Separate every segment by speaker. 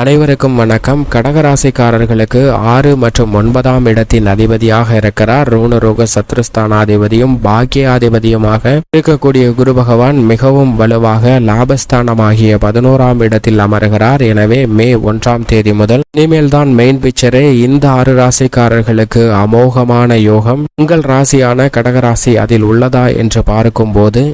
Speaker 1: அனைவருக்கும் வணக்கம். கடகராசிக்காரர்களுக்கு ஆறு மற்றும் ஒன்பதாம் இடத்தின் அதிபதியாக இருக்கிறார். ரூணரோக சத்ருஸ்தானாதிபதியும் பாக்கியாதிபதியுமாக இருக்கக்கூடிய குரு பகவான் மிகவும் வலுவாக லாபஸ்தானமாகிய பதினோராம் இடத்தில் அமர்கிறார். எனவே மே ஒன்றாம் தேதி முதல் இனிமேல் தான் மெயின் பிக்சரே இந்த ஆறு ராசிக்காரர்களுக்கு அமோகமான யோகம். உங்கள் ராசியான கடகராசி அதில் உள்ளதா என்று பார்க்கும்போது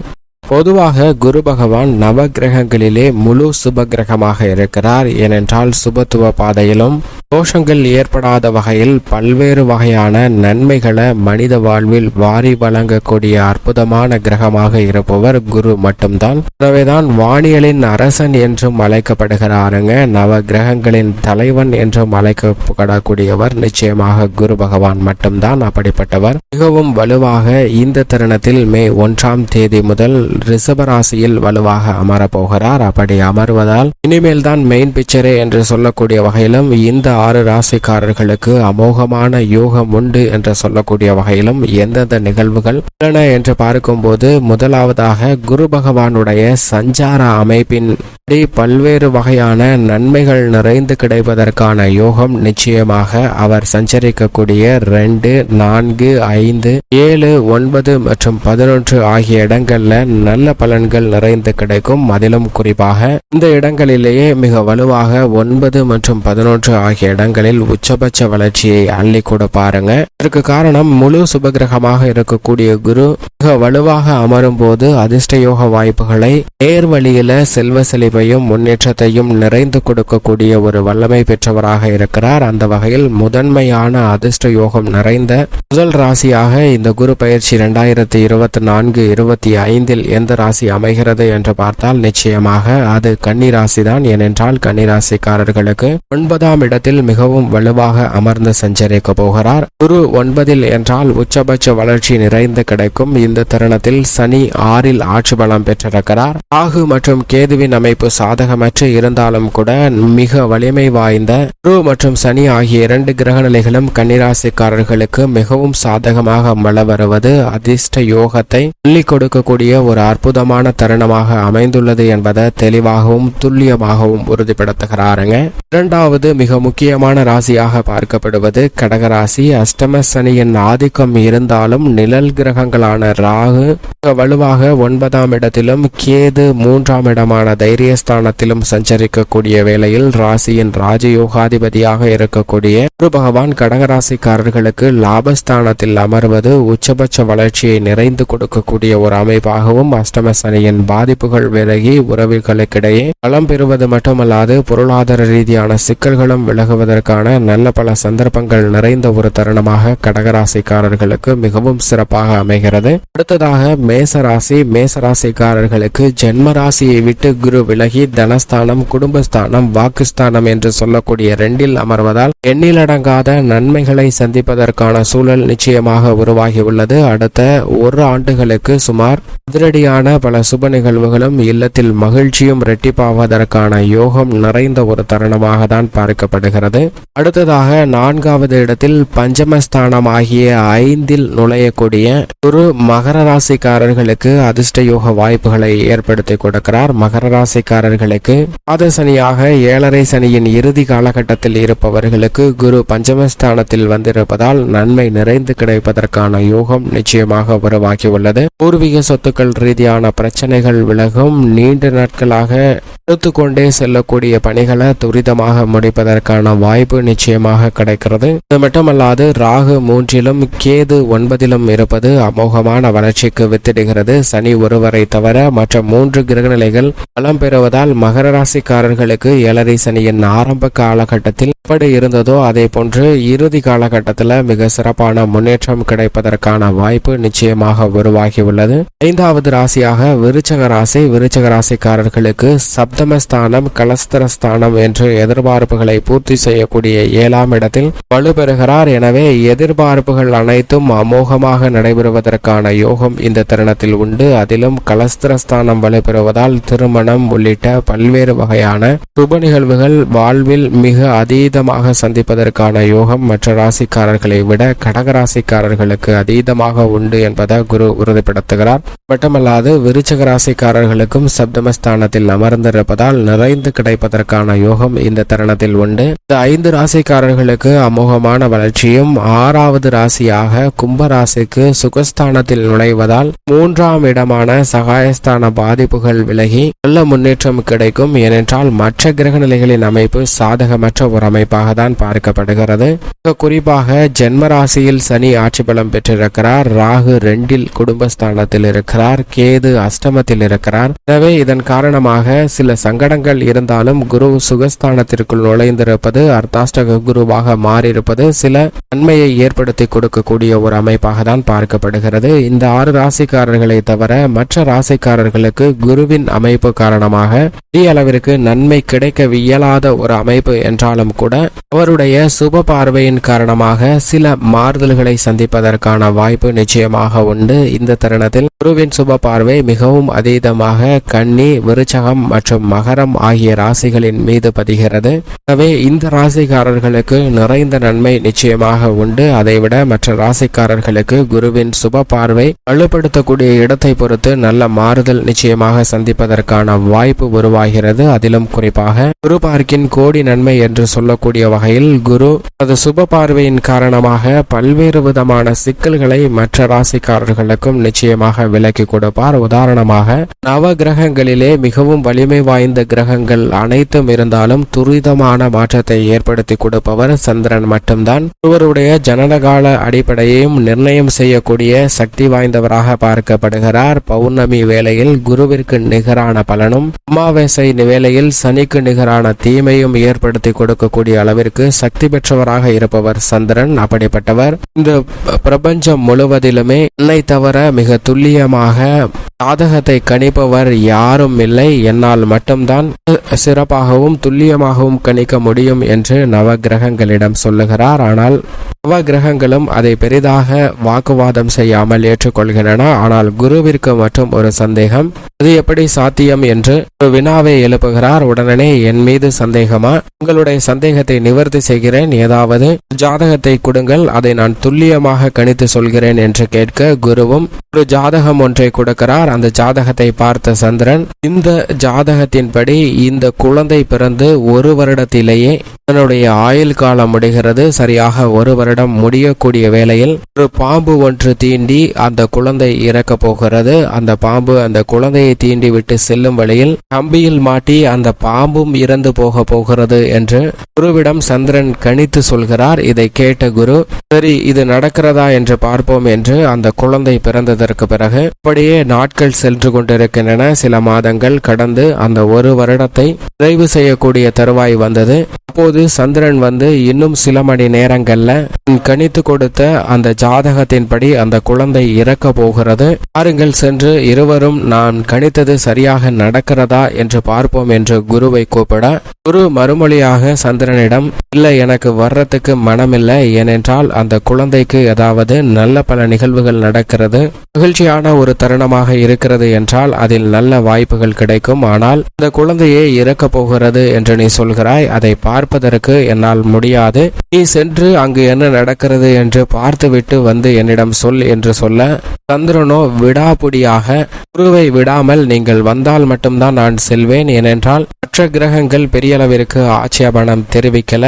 Speaker 1: பொதுவாக குரு பகவான் நவகிரகங்களிலே முழு சுப கிரகமாக இருக்கிறார். ஏனென்றால் சுபத்துவ பாதையிலும் தோஷங்கள் ஏற்படாத வகையில் பல்வேறு வகையான நன்மைகளை மனித வாழ்வில் வாரி வழங்கக்கூடிய அற்புதமான கிரகமாக இருப்பவர் குரு மட்டும்தான். எனவேதான் வானியலின் அரசன் என்றும் அழைக்கப்படுகிறாருங்க. நவ கிரகங்களின் தலைவன் என்றும் அழைக்கப்படக்கூடியவர் நிச்சயமாக குரு பகவான் மட்டும்தான். அப்படிப்பட்டவர் மிகவும் வலுவாக இந்த தருணத்தில் மே ஒன்றாம் தேதி முதல் ரிஷபராசியில் வலுவாக அமரப் போகிறார் அப்படி அமர்வதால் இனிமேல் தான் மெயின் பிக்சரே என்று சொல்லக்கூடிய வகையிலும் இந்த ஆறு ராசிக்காரர்களுக்கு அமோகமான யோகம் உண்டு என்று சொல்லக்கூடிய வகையிலும் எந்தெந்த நிகழ்வுகள் உள்ளன என்று பார்க்கும்போது முதலாவதாக குரு பகவானுடைய சஞ்சார அமைப்பின் படி பல்வேறு வகையான நன்மைகள் நிறைந்து கிடைப்பதற்கான யோகம் நிச்சயமாக அவர் சஞ்சரிக்கக்கூடிய ரெண்டு நான்கு ஐந்து ஏழு ஒன்பது மற்றும் பதினொன்று ஆகிய இடங்கள்ல நல்ல பலன்கள் நிறைந்து கிடைக்கும். அதிலும் குறிப்பாக இந்த இடங்களிலேயே மிக வலுவாக ஒன்பது மற்றும் பதினொன்று ஆகிய இடங்களில் உச்சபட்ச வளர்ச்சியை அள்ளி கூட பாருங்க. இதற்கு காரணம் முழு சுபகிரகமாக இருக்கக்கூடிய குரு மிக வலுவாக அமரும் போது அதிர்ஷ்ட யோக வாய்ப்புகளை நேர் வழியில செல்வ செழிப்பையும் முன்னேற்றத்தையும் நிறைந்து கொடுக்கக்கூடிய ஒரு வல்லமை பெற்றவராக இருக்கிறார். அந்த வகையில் முதன்மையான அதிர்ஷ்ட யோகம் நிறைந்த முதல் ராசியாக இந்த குரு பயிற்சி இரண்டாயிரத்தி இருபத்தி நான்கு இருபத்தி ஐந்தில் எந்த ராசி அமைகிறது என்று பார்த்தால் நிச்சயமாக அது கன்னி ராசி தான் ஏனென்றால் கன்னி ராசிக்காரர்களுக்கு ஒன்பதாம் இடத்தில் மிகவும் வலுவாக அமர்ந்து சஞ்சரிக்க போகிறார். குரு ஒன்பதில் என்றால் உச்சபட்ச வளர்ச்சி நிறைந்து கிடைக்கும். இந்த தருணத்தில் சனி ஆறில் ஆட்சி பலம் பெற்றிருக்கிறார். ராகு மற்றும் கேதுவின் அமைப்பு சாதகமற்று இருந்தாலும் கூட மிக வலிமை வாய்ந்த குரு மற்றும் சனி ஆகிய இரண்டு கிரக நிலைகளும் கன்னிராசிக்காரர்களுக்கு மிகவும் சாதகமாக மழ வருவது அதிர்ஷ்ட யோகத்தை அள்ளி கொடுக்கக்கூடிய ஒரு அற்புதமான தருணமாக அமைந்துள்ளது என்பதை தெளிவாகவும் துல்லியமாகவும் உறுதிப்படுத்துகிறாருங்க. இரண்டாவது மிக முக்கியமான ராசியாக பார்க்கப்படுவது கடகராசி. அஷ்டம சனியின் ஆதிக்கம் இருந்தாலும் நிழல் கிரகங்களான ராகு வலுவாக ஒன்பதாம் இடத்திலும் கேது மூன்றாம் இடமான தைரியஸ்தானத்திலும் சஞ்சரிக்கக்கூடிய வேளையில் ராசியின் ராஜயோகாதிபதியாக இருக்கக்கூடிய குரு பகவான் கடகராசிக்காரர்களுக்கு லாபஸ்தானத்தில் அமர்வது உச்சபட்ச வளர்ச்சியை நிறைந்து கொடுக்கக்கூடிய ஒரு அமைப்பாகவும் அஷ்டம சனியின் பாதிப்புகள் விலகி உறவுகளுக்கிடையே பலம் பெறுவது மட்டுமல்லாது பொருளாதார ரீதியான சிக்கல்களும் விலகுவதற்கான நல்ல பல சந்தர்ப்பங்கள் நிறைந்த ஒரு தருணமாக கடகராசிக்காரர்களுக்கு மிகவும் சிறப்பாக அமைகிறது. அடுத்ததாக மேசராசி மேசராசிக்காரர்களுக்கு ஜென்மராசியை விட்டு குரு விலகி தனஸ்தானம் குடும்பஸ்தானம் வாக்குஸ்தானம் என்று சொல்லக்கூடிய ரெண்டில் அமர்வதால் எண்ணிலடங்காத நன்மைகளை சந்திப்பதற்கான சூழல் நிச்சயமாக உருவாகியுள்ளது. அடுத்த ஒரு ஆண்டுகளுக்கு சுமார் அதிரடியான பல சுப நிகழ்வுகளும் இல்லத்தில் மகிழ்ச்சியும் இரட்டிப்பாவதற்கான யோகம் நிறைந்த ஒரு தருணமாக தான் பார்க்கப்படுகிறது. அடுத்ததாக நான்காவது இடத்தில் பஞ்சமஸ்தானம் ஆகிய ஐந்தில் நுழையக்கூடிய ஒரு மகர ராசிக்காரர்களுக்கு அதிர்ஷ்ட யோக வாய்ப்புகளை ஏற்படுத்தி கொடுக்கிறார். மகர ராசிக்காரர்களுக்கு பாத சனியாக ஏழரை சனியின் இறுதி காலகட்டத்தில் இருப்பவர்களுக்கு குரு பஞ்சமஸ்தானத்தில் வந்திருப்பதால் நன்மை நிறைந்து கிடைப்பதற்கான யோகம் நிச்சயமாக உருவாகியுள்ளது. பூர்வீக சொத்துக்கள் ரீதியான பிரச்சனைகள் விலகும். நீண்ட நாட்களாக எடுத்துக்கொண்டே செல்லக்கூடிய பணிகளை துரிதமாக முடிப்பதற்கான வாய்ப்பு நிச்சயமாக கிடைக்கிறது. இது மட்டுமல்லாது ராகு மூன்றிலும் கேது ஒன்பதிலும் இருப்பது அமோகமான வளர்ச்சிக்கு வித்திடுகிறது. சனி ஒருவரை தவிர மற்ற மூன்று கிரகநிலைகள் பலம் பெறுவதால் மகர ராசிக்காரர்களுக்கு ஏழரை சனியின் ஆரம்ப காலகட்டத்தில் எப்படி இருந்ததோ அதே போன்று இறுதி காலகட்டத்தில் மிக சிறப்பான முன்னேற்றம் கிடைப்பதற்கான வாய்ப்பு நிச்சயமாக உருவாகியுள்ளது. ஐந்தாவது ராசியாக விருச்சக ராசி விருச்சக ராசிக்காரர்களுக்கு உத்தமஸ்தானம் கலஸ்தரஸ்தானம் என்று எதிர்பார்ப்புகளை பூர்த்தி செய்யக்கூடிய ஏழாம் இடத்தில் வலுப்பெறுகிறார் எனவே எதிர்பார்ப்புகள் அனைத்தும் அமோகமாக நடைபெறுவதற்கான யோகம் இந்த தருணத்தில் உண்டு. அதிலும் கலஸ்தரஸ்தானம் வலுப்பெறுவதால் திருமணம் உள்ளிட்ட பல்வேறு வகையான சுப நிகழ்வுகள் வாழ்வில் மிக அதீதமாக சந்திப்பதற்கான யோகம் மற்ற ராசிக்காரர்களை விட கடக ராசிக்காரர்களுக்கு அதீதமாக உண்டு என்பதை குரு உறுதிப்படுத்துகிறார். மட்டுமல்லாது விருச்சக ராசிக்காரர்களுக்கும் சப்தமஸ்தானத்தில் அமர்ந்திருப்ப இருப்பதால் நிறைந்து கிடைப்பதற்கான யோகம் இந்த தருணத்தில் உண்டு. இந்த ஐந்து ராசிக்காரர்களுக்கு அமோகமான வளர்ச்சியும் ஆறாவது ராசியாக கும்ப ராசிக்கு சுகஸ்தானத்தில் நுழைவதால் மூன்றாம் இடமான சகாயஸ்தான பாதிப்புகள் விலகி நல்ல முன்னேற்றம் கிடைக்கும். ஏனென்றால் மற்ற கிரக நிலைகளின் அமைப்பு சாதகமற்ற ஒரு அமைப்பாக தான் பார்க்கப்படுகிறது குறிப்பாக ஜென்ம ராசியில் சனி ஆட்சி பலம் பெற்றிருக்கிறார். ராகு ரெண்டில் குடும்பஸ்தானத்தில் இருக்கிறார். கேது அஷ்டமத்தில் இருக்கிறார். எனவே இதன் காரணமாக சில சங்கடங்கள் இருந்தாலும் குரு சுகஸ்தானத்திற்குள் நுழைந்திருப்பது அர்த்தாஷ்டக குருவாக மாறியிருப்பது சில நன்மையை ஏற்படுத்தி கொடுக்கக்கூடிய ஒரு அமைப்பாக தான் பார்க்கப்படுகிறது. இந்த ஆறு ராசிக்காரர்களை தவிர மற்ற ராசிக்காரர்களுக்கு குருவின் அமைப்பு காரணமாக பெரிய அளவிற்கு நன்மை கிடைக்க இயலாத ஒரு அமைப்பு என்றாலும் கூட அவருடைய சுப பார்வையின் காரணமாக சில மாறுதல்களை சந்திப்பதற்கான வாய்ப்பு நிச்சயமாக உண்டு. இந்த தருணத்தில் குருவின் சுப பார்வை மிகவும் அதீதமாக கன்னி விருச்சகம் மற்றும் மகரம் ஆகிய ராசிகளின் மீது பதிகிறது. எனவே இந்த ராசிக்காரர்களுக்கு நிறைந்த நன்மை நிச்சயமாக உண்டு. அதைவிட மற்ற ராசிக்காரர்களுக்கு குருவின் சுப பார்வை வலுப்படுத்தக்கூடிய இடத்தை பொறுத்து நல்ல மாறுதல் நிச்சயமாக சந்திப்பதற்கான வாய்ப்பு உருவாகிறது. அதிலும் குறிப்பாக குரு பார்க்கின் கோடி நன்மை என்று சொல்லக்கூடிய வகையில் குரு அது சுப பார்வையின் காரணமாக பல்வேறு விதமான சிக்கல்களை மற்ற ராசிக்காரர்களுக்கும் நிச்சயமாக விலக்கி கொடுப்பார். உதாரணமாக நவ கிரகங்களிலே மிகவும் வலிமை வாய்ந்த கிரகங்கள் அனைத்தும் இருந்தாலும் துரிதமான மாற்றத்தை ஏற்படுத்தி கொடுப்பவர் சந்திரன் மட்டும்தான். ஒருவருடைய ஜனனகால அடிப்படையையும் நிர்ணயம் செய்யக்கூடிய சக்தி வாய்ந்தவராக பார்க்கப்படுகிறார். பௌர்ணமி வேளையில் குருவிற்கு நிகரான பலனும் அமாவாசை வேளையில் சனிக்கு நிகரான தீமையும் ஏற்படுத்தி கொடுக்கக்கூடிய அளவிற்கு சக்தி பெற்றவராக இருப்பவர் சந்திரன் அப்படிப்பட்டவர். இந்த பிரபஞ்சம் முழுவதிலுமே என்னை தவிர மிக துல்லியமாக சாதகத்தை கணிப்பவர் யாரும் இல்லை. என்னால் மட்டும்தான் சிறப்பாகவும் துல்லியமாகவும் கணிக்க முடியும் என்று நவ கிரகங்களிடம் சொல்லுகிறார். ஆனால் நவ கிரகங்களும் அதை பெரிதாக வாக்குவாதம் செய்யாமல் ஏற்றுக்கொள்கின்றன. ஆனால் குருவிற்கு மட்டும் ஒரு சந்தேகம் அது எப்படி சாத்தியம்? என்று ஒரு வினாவை எழுப்புகிறார். உடனே என் மீது சந்தேகமா? உங்களுடைய சந்தேகத்தை நிவர்த்தி செய்கிறேன். ஏதாவது ஜாதகத்தை கொடுங்கள். அதை நான் துல்லியமாக கணித்து சொல்கிறேன் என்று கேட்க குருவும் ஒரு ஜாதகம் ஒன்றை கொடுக்கிறார். அந்த ஜாதகத்தை பார்த்த சந்திரன் இந்த ஜாதக ஜாதகத்தின்படி இந்த குழந்தை பிறந்து ஒரு வருடத்திலேயே அதனுடைய ஆயுள் காலம் முடிகிறது. சரியாக ஒரு வருடம் முடியக்கூடிய வேளையில் ஒரு பாம்பு ஒன்று தீண்டி அந்த குழந்தை இறக்க போகிறது. அந்த பாம்பு அந்த குழந்தையை தீண்டி விட்டு செல்லும் வழியில் கம்பியில் மாட்டி அந்த பாம்பும் இறந்து போக போகிறது என்று குருவிடம் சந்திரன் கணித்து சொல்கிறார். இதை கேட்ட குரு சரி இது நடக்கிறதா என்று பார்ப்போம் என்று அந்த குழந்தை பிறந்ததற்கு பிறகு அப்படியே நாட்கள் சென்று கொண்டிருக்கின்றன. சில மாதங்கள் கடந்து அந்த ஒரு வருடத்தை நிறைவு செய்யக்கூடிய தருவாய் வந்தது. அப்போது சந்திரன் வந்து இன்னும் சில மணி நேரங்கள்ல கணித்து கொடுத்த அந்த ஜாதகத்தின்படி அந்த குழந்தை இறக்க போகிறது. பாருங்கள் சென்று இருவரும் நான் கணித்தது சரியாக நடக்கிறதா என்று பார்ப்போம் என்று குருவை கூப்பிட குரு மறுமொழியாக சந்திரனிடம் இல்லை எனக்கு வர்றதுக்கு மனமில்லை. ஏனென்றால் அந்த குழந்தைக்கு ஏதாவது நல்ல பல நிகழ்வுகள் நடக்கிறது. மகிழ்ச்சியான ஒரு தருணமாக இருக்கிறது என்றால் அதில் நல்ல வாய்ப்புகள் கிடைக்கும். ஆனால் இந்த குழந்தையே இறக்க போகிறது என்று நீ சொல்கிறாய் அதை பார்ப்பதற்கு என்னால் முடியாது. நீ சென்று அங்கு என்ன நடக்கிறது என்று பார்த்துவிட்டு வந்து என்னிடம் சொல் என்று சொல்ல சந்திரனோ விடாபுடியாக குருவை விடாமல் நீங்கள் வந்தால் மட்டும்தான் நான் செல்வேன். ஏனென்றால் மற்ற கிரகங்கள் பெரிய அளவிற்கு ஆட்சேபணம் தெரிவிக்கல.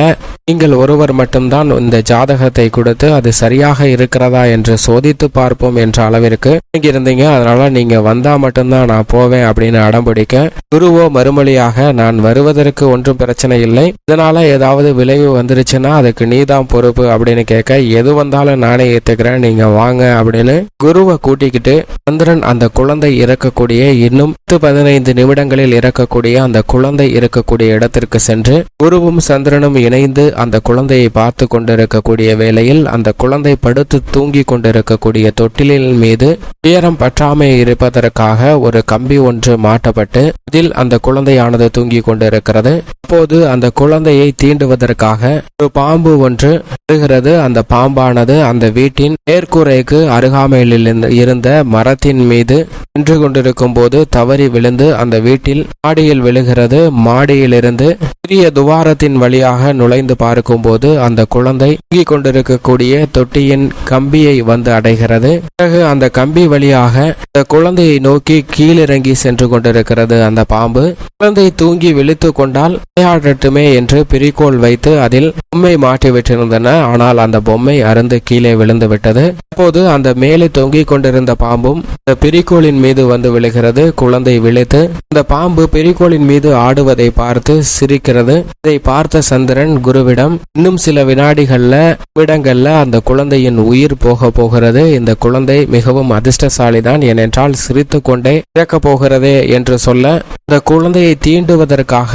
Speaker 1: நீங்கள் ஒருவர் மட்டும்தான் இந்த ஜாதகத்தை கொடுத்து அது சரியாக இருக்கிறதா என்று சோதித்து பார்ப்போம் என்ற அளவிற்கு இருந்தீங்க. அதனால நீங்க வந்தா மட்டும்தான் நான் போவேன் அப்படின்னு அடம்பிடிக்க குரு குருவோ மறுமொழியாக நான் வருவதற்கு ஒன்றும் பிரச்சனை இல்லை. இதனால ஏதாவது விளைவு வந்துருச்சுன்னா அதுக்கு நீதான் பொறுப்பு அப்படின்னு கேட்க எது வந்தாலும் நானே ஏத்துக்கிறேன். நீங்க வாங்க அப்படின்னு குருவை கூட்டிக்கிட்டு சந்திரன் அந்த குழந்தை இறக்கக்கூடிய இன்னும் பத்து பதினைந்து நிமிடங்களில் இறக்கக்கூடிய அந்த குழந்தை இருக்கக்கூடிய இடத்திற்கு சென்று குருவும் சந்திரனும் இணைந்து அந்த குழந்தையை பார்த்து கொண்டிருக்கக்கூடிய வேளையில் அந்த குழந்தை படுத்து தூங்கி கொண்டிருக்கக்கூடிய தொட்டிலின் மீது உயரம் பற்றாமை இருப்பதற்காக ஒரு கம்பி ஒன்று மாட்டப்பட்டு அதில் அந்த குழந்தையானது தூங்கி கொண்டிருக்கிறது. அப்போது அந்த குழந்தையை தீண்டுவதற்காக ஒரு பாம்பு ஒன்று வருகிறது. அந்த பாம்பானது அந்த வீட்டின் மேற்கூரைக்கு அருகாமையில் இருந்த மரத்தின் மீது நின்று கொண்டிருக்கும் போது தவறி விழுந்து அந்த வீட்டில் மாடியில் விழுகிறது. மாடியிலிருந்து சிறிய துவாரத்தின் வழியாக நுழைந்து பார்க்கும்போது அந்த குழந்தை தூங்கிக் கொண்டிருக்கக்கூடிய தொட்டியின் கம்பியை வந்து அடைகிறது. பிறகு அந்த கம்பி வழியாக அந்த குழந்தையை நோக்கி கீழிறங்கி சென்று கொண்டிருக்கிறது. அந்த பாம்பு பாம்பு. குழந்தை தூங்கி விழித்து கொண்டால் விளையாடட்டுமே என்று பிரிக்கோள் வைத்து அதில் பொம்மை மாட்டி விட்டிருந்தன. ஆனால் அந்த பொம்மை அருந்து கீழே விழுந்து விட்டது. அப்போது அந்த மேலே தொங்கிக் கொண்டிருந்த பாம்பும் அந்த பிரிக்கோளின் மீது வந்து விழுகிறது. குழந்தை விழித்து அந்த பாம்பு பிரிக்கோளின் மீது ஆடுவதை பார்த்து சிரிக்கிறது. இதை பார்த்த சந்திரன் குருவிடம் இன்னும் சில வினாடிகள்ல விடங்கள்ல அந்த குழந்தையின் உயிர் போக போகிறது. இந்த குழந்தை மிகவும் அதிர்ஷ்டசாலிதான். ஏனென்றால் சிரித்து கொண்டே இறக்கப் போகிறதே என்று சொல்ல குழந்தையை தீண்டுவதற்காக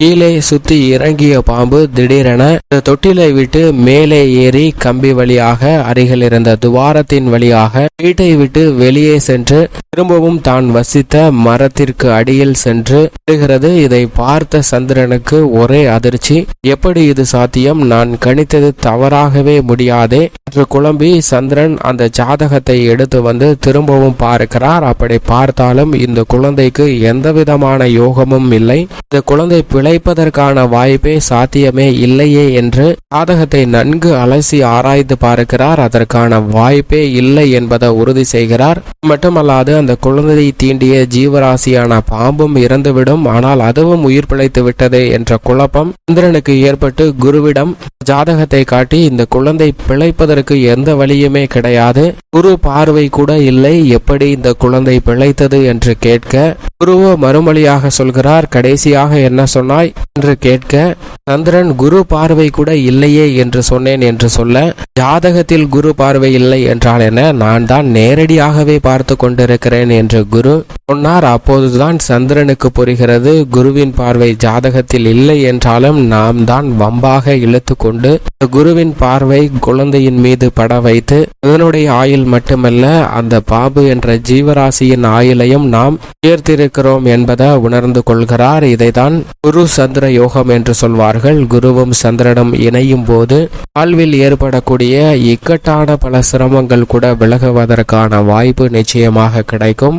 Speaker 1: கீழே சுத்தி இறங்கிய பாம்பு திடீரென தொட்டிலை விட்டு மேலே ஏறி கம்பி வழியாக அருகில் இருந்த துவாரத்தின் வழியாக வீட்டை விட்டு வெளியே சென்று திரும்பவும் தான் வசித்த மரத்திற்கு அடியில் சென்று விடுகிறது இதை பார்த்த சந்திரனுக்கு ஒரே அதிர்ச்சி. எப்படி இது சாத்தியம்? நான் கணித்தது தவறாகவே முடியாதே என்று குழம்பி சந்திரன் அந்த ஜாதகத்தை எடுத்து வந்து திரும்பவும் பார்க்கிறார். அப்படி பார்த்தாலும் இந்த குழந்தைக்கு எந்த விதமான யோகமும் இல்லை. இந்த குழந்தை பிழைப்பதற்கான வாய்ப்பே சாத்தியமே இல்லையே என்று ஜாதகத்தை நன்கு அலசி ஆராய்ந்து பார்க்கிறார். அதற்கான வாய்ப்பே இல்லை என்பதை உறுதி செய்கிறார். மட்டுமல்லாது அந்த குழந்தையை தீண்டிய ஜீவராசியான பாம்பும் இறந்துவிடும். ஆனால் அதுவும் உயிர் பிழைத்து விட்டதே என்ற குழப்பம் சந்திரனுக்கு ஏற்பட்டு குருவிடம் ஜாதகத்தை காட்டி இந்த குழந்தை பிழைப்பதற்கு எந்த வழியுமே கிடையாது. குரு பார்வை கூட இல்லை. எப்படி இந்த குழந்தை பிழைத்தது என்று கேட்க குருவோ மறுமொழியாக சொல்கிறார். கடைசியாக என்ன சொன்னாய் என்று கேட்க சந்திரன் குரு பார்வை கூட இல்லையே என்று சொன்னேன் என்று சொல்ல ஜாதகத்தில் குரு பார்வை இல்லை என்றால் என்ன? நான் தான் நேரடியாகவே பார்த்து கொண்டிருக்கிறேன் என்று குரு சொன்னார். அப்போதுதான் சந்திரனுக்கு புரிகிறது குருவின் பார்வை ஜாதகத்தில் இல்லை என்றாலும் நாம் தான் வம்பாக இழுத்து கொண்டு குருவின் பார்வை குழந்தையின் மீது பட வைத்து அதனுடைய ஆயுள் மட்டுமல்ல அந்த பாபு என்ற ஜீவராசியின் ஆயுளையும் நாம் உயர்த்திருக்கிறோம் என்பதை உணர்ந்து கொள்கிறார். இதைதான் குரு சந்திர யோகம் என்று சொல்வார்கள். குருவும் சந்திரனும் இணையும் போது வாழ்வில் ஏற்படக்கூடிய இக்கட்டான பல சிரமங்கள் கூட விலகுவதற்கான வாய்ப்பு நிச்சயமாக கிடைக்கும்.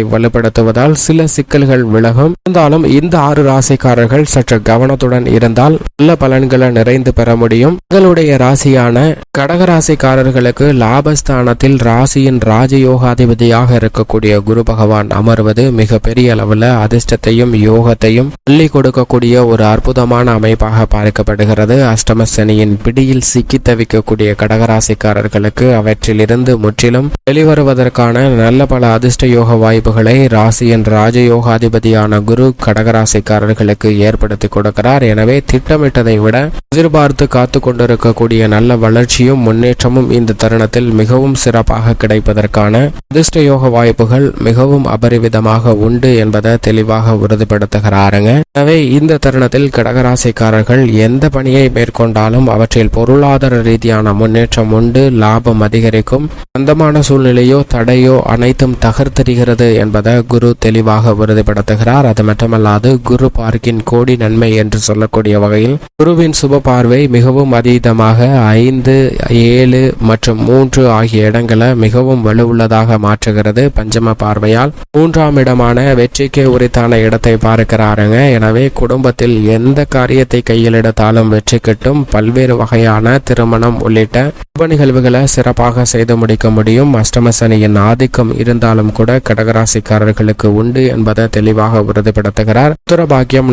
Speaker 1: வலுப்படுத்துவதால் சில சிக்கல்கள் விலகும். இருந்தாலும் இந்த ஆறு ராசிக்காரர்கள் சற்று கவனத்துடன் இருந்தால் நல்ல பலன்களை நிறைந்து பெற முடியும். உங்களுடைய ராசியான கடகராசிக்காரர்களுக்கு லாபஸ்தானத்தில் ராசியின் ராஜயோகாதிபதியாக இருக்கக்கூடிய குரு பகவான் அமர்வது மிக பெரிய அளவில் அதிர்ஷ்டத்தையும் யோகத்தையும் அள்ளி கொடுக்கக்கூடிய ஒரு அற்புதமான அமைப்பாக பார்க்கப்படுகிறது. அஷ்டம சனியின் பிடியில் சிக்கி தவிக்கக்கூடிய கடகராசிக்காரர்களுக்கு அவற்றிலிருந்து முற்றிலும் வெளிவருவதற்கான நல்ல பல அதிர்ஷ்ட யோக வாய்ப்பு ராசியின் ராஜயோகாதிபதியான குரு கடகராசிக்காரர்களுக்கு ஏற்படுத்தி கொடுக்கிறார். எனவே திட்டமிட்டதை விட எதிர்பார்த்து காத்து கொண்டிருக்கக்கூடிய நல்ல வளர்ச்சியும் முன்னேற்றமும் இந்த தருணத்தில் மிகவும் சிறப்பாக கிடைப்பதற்கான அதிர்ஷ்ட யோக வாய்ப்புகள் மிகவும் அபரிவிதமாக உண்டு என்பதை தெளிவாக உறுதிப்படுத்துகிறாருங்க. எனவே இந்த தருணத்தில் கடகராசிக்காரர்கள் எந்த பணியை மேற்கொண்டாலும் அவற்றில் பொருளாதார ரீதியான முன்னேற்றம் உண்டு லாபம் அதிகரிக்கும். சொந்தமான சூழ்நிலையோ தடையோ அனைத்தும் தகர்த்தெறிகிறது என்பதை குரு தெளிவாக உறுதிப்படுத்துகிறார். அது மட்டுமல்லாது குரு பார்க்கின் கோடி நன்மை என்று சொல்லக்கூடிய வகையில் குருவின் சுப பார்வை மிகவும் அதீதமாக ஐந்து ஏழு மற்றும் மூன்று ஆகிய இடங்களை மிகவும் வலுவுள்ளதாக மாற்றுகிறது பஞ்சம பார்வையால். மூன்றாம் இடமான வெற்றிக்கு உரித்தான இடத்தை பார்க்கிறாருங்க. எனவே குடும்பத்தில் எந்த காரியத்தை கையில் எடுத்தாலும் வெற்றி கிட்டும். பல்வேறு வகையான திருமணம் உள்ளிட்ட சுப நிகழ்வுகளை சிறப்பாக செய்து முடிக்க முடியும். அஷ்டமசனியின் ஆதிக்கம் இருந்தாலும் கூட கடகராசி ராசிக்காரர்களுக்கு உண்டு என்பதை தெளிவாக உறுதிப்படுத்துகிறார். உத்தர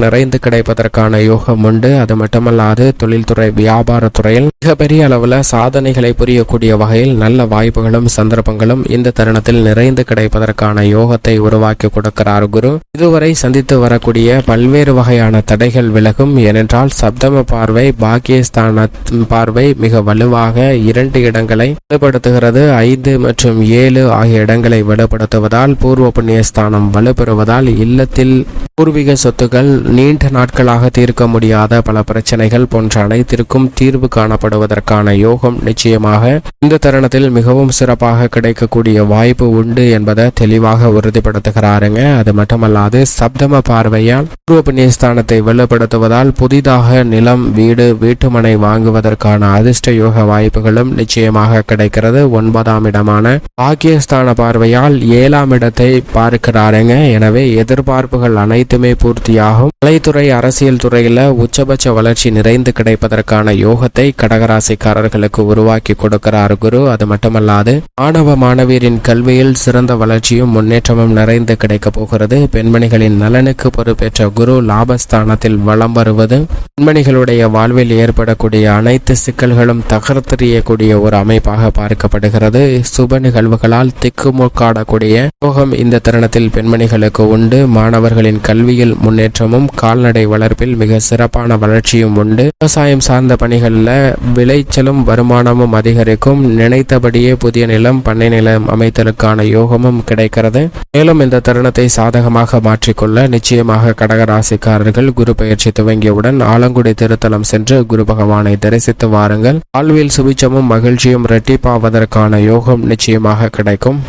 Speaker 1: நிறைந்து கிடைப்பதற்கான யோகம் உண்டு. அது மட்டுமல்லாது தொழில்துறை வியாபார துறையில் மிகப்பெரிய அளவில் சாதனைகளை புரியக்கூடிய வகையில் நல்ல வாய்ப்புகளும் சந்தர்ப்பங்களும் இந்த தருணத்தில் நிறைந்து கிடைப்பதற்கான யோகத்தை உருவாக்கி கொடுக்கிறார் குரு. இதுவரை சந்தித்து வரக்கூடிய பல்வேறு வகையான தடைகள் விலகும். ஏனென்றால் சப்தம பார்வை பாக்கியஸ்தான பார்வை மிக வலுவாக இரண்டு இடங்களை வலுப்படுத்துகிறது. ஐந்து மற்றும் ஏழு ஆகிய இடங்களை வலுப்படுத்துவதால் பூர்வ புண்ணியஸ்தானம் வலுப்பெறுவதால் இல்லத்தில் பூர்வீக சொத்துக்கள் நீண்ட நாட்களாக தீர்க்க முடியாத பல பிரச்சனைகள் போன்ற அனைத்திற்கும் தீர்வு காணப்படுவதற்கான யோகம் நிச்சயமாக இந்த தருணத்தில் மிகவும் சிறப்பாக கிடைக்கக்கூடிய வாய்ப்பு உண்டு என்பதை தெளிவாக உறுதிப்படுத்துகிறாருங்க. அது மட்டுமல்லாது சப்தம பார்வையால் பூர்வ புண்ணியஸ்தானத்தை வலுப்படுத்துவதால் புதிதாக நிலம் வீடு வீட்டுமனை வாங்குவதற்கான அதிர்ஷ்ட யோக வாய்ப்புகளும் நிச்சயமாக கிடைக்கிறது. ஒன்பதாம் இடமான பாக்கியஸ்தான பார்வையால் ஏழாம் இடத்தை பார்க்கிறாருங்க. எனவே எதிர்பார்ப்புகள் அனைத்துமே பூர்த்தியாகும். கலைத்துறை அரசியல் துறையில உச்சபட்ச வளர்ச்சி நிறைந்து கிடைப்பதற்கான யோகத்தை கடகராசிக்காரர்களுக்கு உருவாக்கி கொடுக்கிறார் குரு. அது மட்டுமல்லாது மாணவ மாணவியரின் கல்வியில் சிறந்த வளர்ச்சியும் முன்னேற்றமும் நிறைந்து கிடைக்க போகிறது. பெண்மணிகளின் நலனுக்கு பொறுப்பேற்ற குரு லாபஸ்தானத்தில் வளம் வருவது பெண்மணிகளுடைய வாழ்வில் ஏற்படக்கூடிய அனைத்து சிக்கல்களும் தகர்த்தெறியக்கூடிய ஒரு அமைப்பாக பார்க்கப்படுகிறது. சுப நிகழ்வுகளால் திக்குமுக்காடக்கூடிய யோகம் இந்த தருணத்தில் பெண்மணிகளுக்கு உண்டு. மாணவர்களின் கல்வியில் முன்னேற்றமும் கால்நடை வளர்ப்பில் மிக சிறப்பான வளர்ச்சியும் உண்டு. விவசாயம் சார்ந்த பணிகளில் விளைச்சலும் வருமானமும் அதிகரிக்கும். நினைத்தபடியே புதிய நிலம் பண்ணை நிலம் அமைத்தலுக்கான யோகமும் கிடைக்கிறது. மேலும் இந்த தருணத்தை சாதகமாக மாற்றிக்கொள்ள நிச்சயமாக கடகராசிக்காரர்கள் குரு பயிற்சி துவங்கியவுடன் ஆலங்குடி திருத்தலம் சென்று குரு பகவானை தரிசித்து வாருங்கள். வாழ்வில் சுபிச்சமும் மகிழ்ச்சியும் இரட்டிப்பாவதற்கான யோகம் நிச்சயமாக கிடைக்கும்.